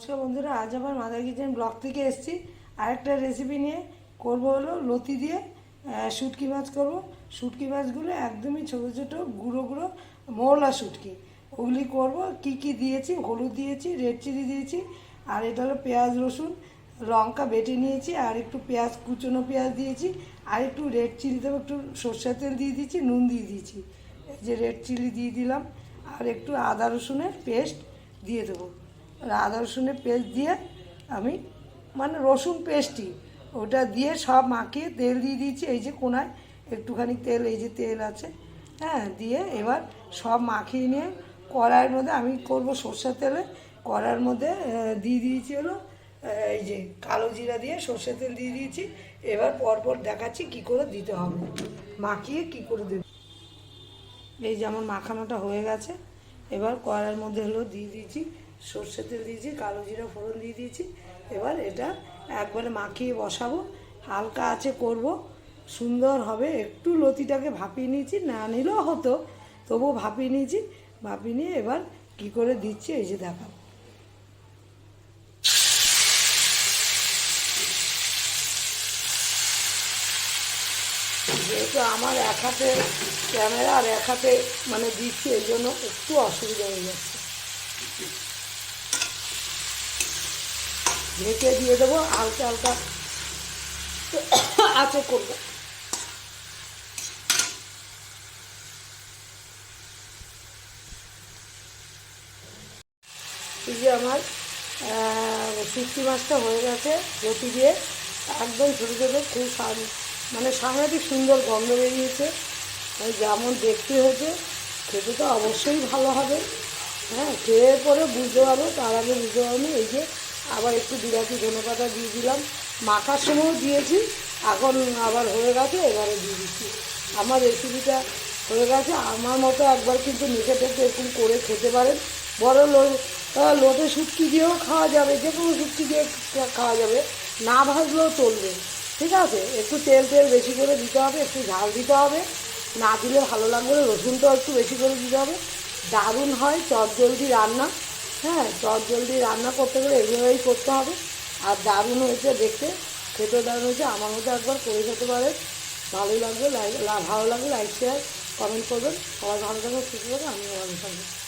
নমস্কার বন্ধুরা, আজ আবার মাদার কিচেন ব্লগ থেকে এসেছি। আরেকটা রেসিপি নিয়ে করব হলো লতি দিয়ে শুটকি মাছ করব। শুটকি মাছগুলো একদমই ছোটো ছোটো, গুঁড়ো গুঁড়ো মৌলা শুটকি। ওগুলি করব, কি কি দিয়েছি? হলুদ দিয়েছি রেড চিলি দিয়েছি, আর এটা হলো পেঁয়াজ, রসুন, লঙ্কা বেটে নিয়েছি, আর একটু পেঁয়াজ, কুচনো পেঁয়াজ দিয়েছি, আর একটু রেড চিলি দেবো, একটু সর্ষের তেল দিয়ে দিয়েছি, নুন দিয়ে দিয়েছি। যে রেড চিলি দিয়ে দিলাম, আর একটু আদা রসুনের পেস্ট দিয়ে দেবো। আদা, রসুনের পেস্ট দিয়ে আমি মানে রসুন পেস্টই, ওটা দিয়ে সব মাখিয়ে তেল দিয়ে দিয়েছি, এই যে কোনায় একটুখানি তেল, এই যে তেল আছে হ্যাঁ দিয়ে এবার সব মাখিয়ে নিয়ে কড়াইয়ের মধ্যে আমি করব সর্ষের তেলে, কড়াইয়ের মধ্যে দিয়ে দিয়েছি হলো এই যে কালো জিরা দিয়ে সর্ষের তেল দিয়ে দিয়েছি, এবার পরপর দেখাচ্ছি কি করে দিতে হবে, মাখিয়ে কি করে দেবে। এই যে আমার মাখানোটা হয়ে গেছে, এবার কড়ার মধ্যে হলো দিয়ে দিয়েছি সর্ষে তেল দিয়েছি, কালো জিরা ফোড়ন দিয়ে দিয়েছি। এবার এটা একবারে মাখিয়ে বসাবো। হালকা আছে করব, সুন্দর হবে। একটু লতিটাকে ভাপিয়ে নিয়েছি, না নিলেও হতো, তবুও ভাপিয়ে নিয়েছি। ভাপিয়ে নিয়ে এবার কি করে দিচ্ছি, এই যে দেখাবো। যেহেতু আমার এক হাতে ক্যামেরা আর এক হাতে মানে দিচ্ছি এই জন্য একটু অসুবিধা হয়ে যাচ্ছে। ঢেকে দিয়ে দেবো, হালকা হালকা আছে করব। এই যে আমার শুক্তি মাছটা হয়ে গেছে লতি দিয়ে। একদম ছোটো ছোটো, খুব মানে সাংঘাতিক সুন্দর গন্ধ বেরিয়েছে। মানে যেমন দেখতে হয়েছে, খেতে তো অবশ্যই ভালো হবে। হ্যাঁ খেয়ে পরে বুঝতে পারব, তার আগে বুঝতে পারব এই যে আবার একটু বিরাটি ধনে পাতা দিয়ে দিলাম। মাখার সময়ও দিয়েছি, এখন আবার হয়ে গেছে, এবারে দিয়ে দিচ্ছি। আমার রেসিপিটা হয়ে গেছে। আমার মতো একবার কিন্তু মেখে টেকে এরকম করে খেতে পারেন। বড় লো লোটে শুটকি দিয়েও খাওয়া যাবে, যে কোনো শুটকি দিয়ে খাওয়া যাবে। না ভাজলেও চলবে, ঠিক আছে? একটু তেল তেল বেশি করে দিতে হবে, একটু ঝাল দিতে হবে। না দিলে ভালো লাগবে রসুনটাও একটু বেশি করে দিতে হবে। দারুণ হয়, চটজলদি রান্না। হ্যাঁ চট জলদি রান্না করতে গেলে এগুলোই করতে হবে। আর দারুণ হয়েছে দেখতে। খেতে দারুণ হয়েছে। আমার মতো একবার করে খেতে পারে। ভালোই লাগবে। ভালো লাগবে লাইক, শেয়ার, কমেন্ট করবেন। সবাই ভালো থাকবে সুস্থ থাকবে আমিও ভালো থাকব।